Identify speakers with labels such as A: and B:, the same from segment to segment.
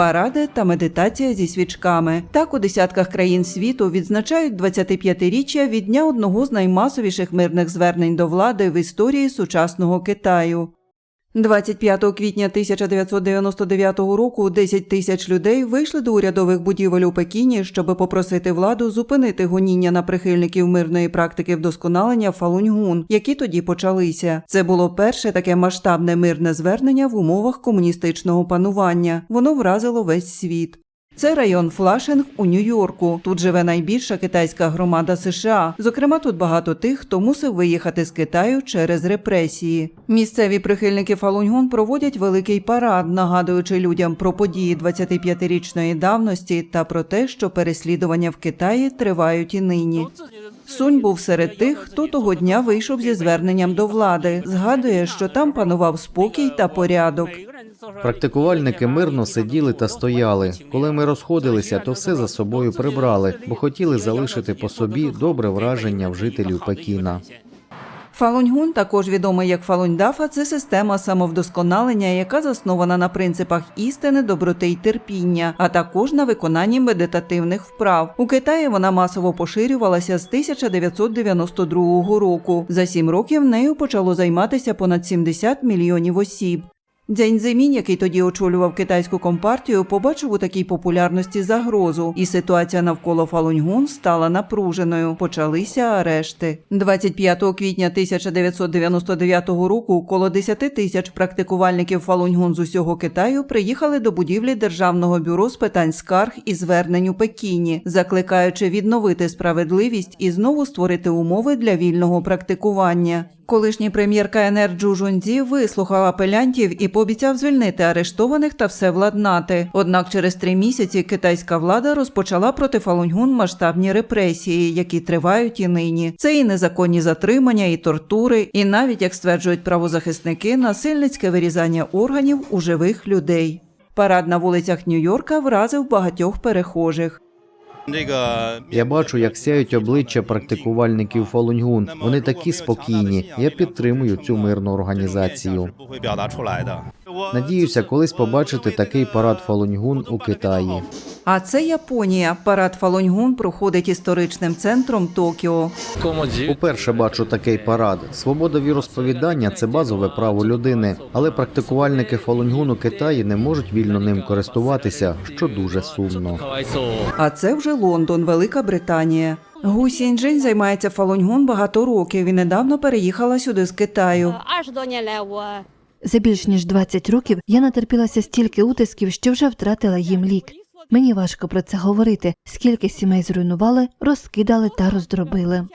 A: паради та медитація зі свічками. Так у десятках країн світу відзначають 25-річчя від дня одного з наймасовіших мирних звернень до влади в історії сучасного Китаю. 25 квітня 1999 року 10 тисяч людей вийшли до урядових будівель у Пекіні, щоб попросити владу зупинити гоніння на прихильників мирної практики вдосконалення Фалуньгун, які тоді почалися. Це було перше таке масштабне мирне звернення в умовах комуністичного панування. Воно вразило весь світ. Це район Флашинг у Нью-Йорку. Тут живе найбільша китайська громада США. Зокрема, тут багато тих, хто мусив виїхати з Китаю через репресії. Місцеві прихильники Фалуньгун проводять великий парад, нагадуючи людям про події 25-річної давності та про те, що переслідування в Китаї тривають і нині. Сунь був серед тих, хто того дня вийшов зі зверненням до влади. Згадує, що там панував спокій та порядок.
B: Практикувальники мирно сиділи та стояли. Коли ми розходилися, то все за собою прибрали, бо хотіли залишити по собі добре враження в жителів Пекіна.
A: Фалуньгун, також відомий як Фалуньдафа, це система самовдосконалення, яка заснована на принципах істини, доброти й терпіння, а також на виконанні медитативних вправ. У Китаї вона масово поширювалася з 1992 року. За сім років нею почало займатися понад 70 мільйонів осіб. Дзянь Зимінь, який тоді очолював китайську компартію, побачив у такій популярності загрозу, і ситуація навколо Фалуньгун стала напруженою. Почалися арешти. 25 квітня 1999 року коло 10 тисяч практикувальників Фалуньгун з усього Китаю приїхали до будівлі Державного бюро з питань скарг і звернень у Пекіні, закликаючи відновити справедливість і знову створити умови для вільного практикування. Колишній прем'єр КНР Джу Жунзі вислухав апелянтів і пообіцяв звільнити арештованих та все владнати. Однак через три місяці китайська влада розпочала проти Фалуньгун масштабні репресії, які тривають і нині. Це і незаконні затримання, і тортури, і навіть, як стверджують правозахисники, насильницьке вирізання органів у живих людей. Парад на вулицях Нью-Йорка вразив багатьох перехожих.
B: Я бачу, як сяють обличчя практикувальників Фалуньгун. Вони такі спокійні. Я підтримую цю мирну організацію. Надіюся, колись побачити такий парад Фалуньгун у Китаї.
A: А це Японія. Парад Фалоньгун проходить історичним центром Токіо.
B: Уперше бачу такий парад. Свобода віросповідання це базове право людини, але практикувальники Фалоньгуну Китаї не можуть вільно ним користуватися, що дуже сумно.
A: А це вже Лондон, Велика Британія. Гу Сінджин займається Фалоньгун багато років Він недавно переїхала сюди з Китаю.
C: Аж до
D: За більш ніж 20 років я натерпілася стільки утисків, що вже втратила їм лік. Мені важко про це говорити, скільки сімей зруйнували, розкидали та роздробили.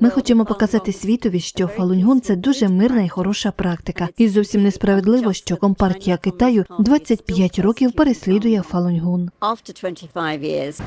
D: Ми хочемо показати світові, що Фалуньгун це дуже мирна і хороша практика, і зовсім несправедливо, що компартія Китаю 25 років переслідує Фалуньгун.
C: after 25 years.